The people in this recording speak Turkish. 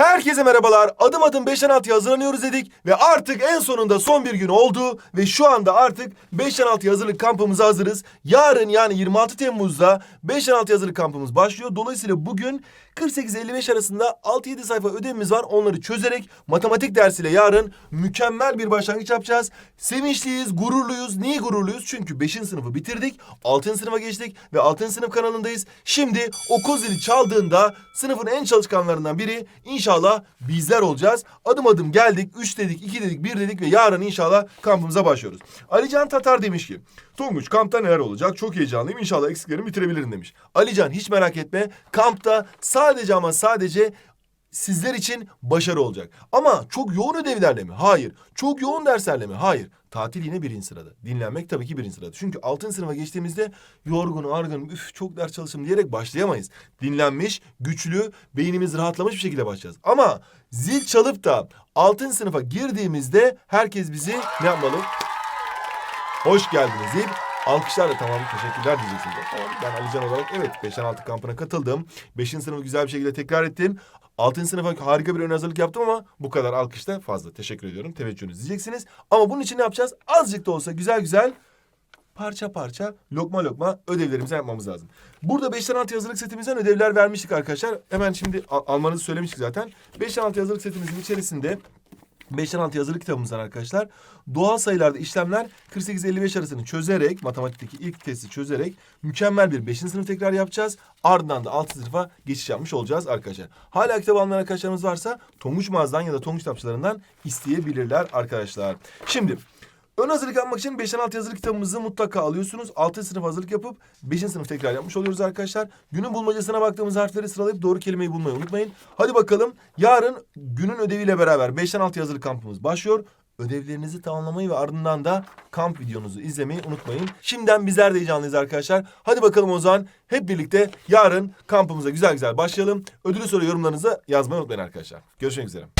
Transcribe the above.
Herkese merhabalar. Adım adım 5'ten 6'ya hazırlanıyoruz dedik ve artık en sonunda son bir gün oldu ve şu anda artık 5'ten 6'ya hazırlık kampımıza hazırız. Yarın yani 26 Temmuz'da 5'ten 6'ya hazırlık kampımız başlıyor. Dolayısıyla bugün 48-55 arasında 6-7 sayfa ödevimiz var. Onları çözerek matematik dersiyle yarın mükemmel bir başlangıç yapacağız. Sevinçliyiz, gururluyuz. Niye gururluyuz? Çünkü 5. sınıfı bitirdik. 6. sınıfa geçtik ve 6. sınıf kanalındayız. Şimdi okul zili çaldığında sınıfın en çalışkanlarından biri inşallah bizler olacağız. Adım adım geldik. 3 dedik, 2 dedik, 1 dedik ve yarın inşallah kampımıza başlıyoruz. Alican Tatar demiş ki Tonguç kampta neler olacak? Çok heyecanlıyım. İnşallah eksiklerimi bitirebilirim demiş. Alican hiç merak etme. Kampta sadece ama sadece sizler için başarı olacak. Ama çok yoğun ödevlerle mi? Hayır. Çok yoğun derslerle mi? Hayır. Tatil yine birinci sırada. Dinlenmek tabii ki birinci sırada. Çünkü altın sınıfa geçtiğimizde yorgun, argın, üf çok ders çalıştım diyerek başlayamayız. Dinlenmiş, güçlü, beynimiz rahatlamış bir şekilde başlayacağız. Ama zil çalıp da altın sınıfa girdiğimizde herkes bizi ne yapmalı? Hoş geldiniz deyip alkışlarla tamam teşekkürler diyeceksiniz. Tamam ben Alican olarak evet 5'ten 6 kampına katıldım. 5. sınıfı güzel bir şekilde tekrar ettim. 6. sınıfa harika bir ön hazırlık yaptım ama bu kadar alkışta fazla. Teşekkür ediyorum. Teveccühünüz diyeceksiniz. Ama bunun için ne yapacağız? Azıcık da olsa güzel güzel parça parça lokma lokma ödevlerimizi yapmamız lazım. Burada 5'ten 6 hazırlık setimizden ödevler vermiştik arkadaşlar. Hemen şimdi al- almanızı söylemiştik zaten. 5'ten 6 hazırlık setimizin içerisinde 5'ten 6 yazılı kitabımızdan arkadaşlar doğal sayılarda işlemler 48-55 arasını çözerek matematikteki ilk testi çözerek mükemmel bir 5. sınıf tekrar yapacağız. Ardından da 6 sınıfa geçiş yapmış olacağız arkadaşlar. Hala kitap almayan arkadaşlarımız varsa Tonguç mağazadan ya da Tonguç kitapçılarından isteyebilirler arkadaşlar. Şimdi Ön hazırlık yapmak için 5'ten 6 yazılı kitabımızı mutlaka alıyorsunuz. 6 sınıf hazırlık yapıp 5. sınıf tekrar yapmış oluyoruz arkadaşlar. Günün bulmacasına baktığımız harfleri sıralayıp doğru kelimeyi bulmayı unutmayın. Hadi bakalım yarın günün ödeviyle beraber 5'ten 6 yazılı kampımız başlıyor. Ödevlerinizi tamamlamayı ve ardından da kamp videonuzu izlemeyi unutmayın. Şimdiden bizler de heyecanlıyız arkadaşlar. Hadi bakalım o zaman hep birlikte yarın kampımıza güzel güzel başlayalım. Ödülü soru yorumlarınızı yazmayı unutmayın arkadaşlar. Görüşmek üzere.